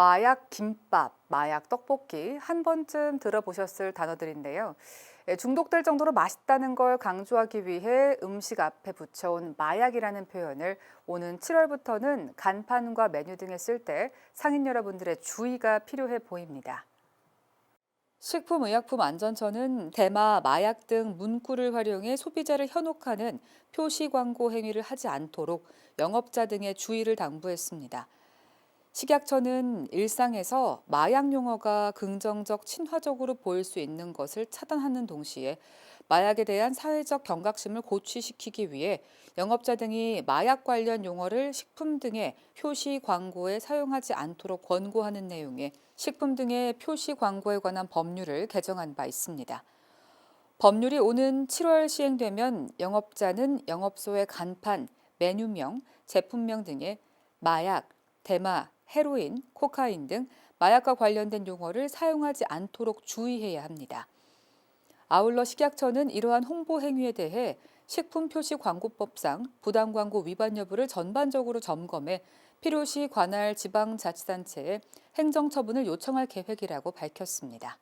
마약 김밥, 마약 떡볶이 한 번쯤 들어보셨을 단어들인데요. 예, 중독될 정도로 맛있다는 걸 강조하기 위해 음식 앞에 붙여온 마약이라는 표현을 오는 7월부터는 간판과 메뉴 등에 쓸 때 상인 여러분들의 주의가 필요해 보입니다. 식품의약품안전처는 대마, 마약 등 문구를 활용해 소비자를 현혹하는 표시 광고 행위를 하지 않도록 영업자 등의 주의를 당부했습니다. 식약처는 일상에서 마약 용어가 긍정적, 친화적으로 보일 수 있는 것을 차단하는 동시에 마약에 대한 사회적 경각심을 고취시키기 위해 영업자 등이 마약 관련 용어를 식품 등의 표시 광고에 사용하지 않도록 권고하는 내용의 식품 등의 표시 광고에 관한 법률을 개정한 바 있습니다. 법률이 오는 7월 시행되면 영업자는 영업소의 간판, 메뉴명, 제품명 등의 마약, 대마, 헤로인, 코카인 등 마약과 관련된 용어를 사용하지 않도록 주의해야 합니다. 아울러 식약처는 이러한 홍보 행위에 대해 식품 표시 광고법상 부당 광고 위반 여부를 전반적으로 점검해 필요시 관할 지방자치단체에 행정처분을 요청할 계획이라고 밝혔습니다.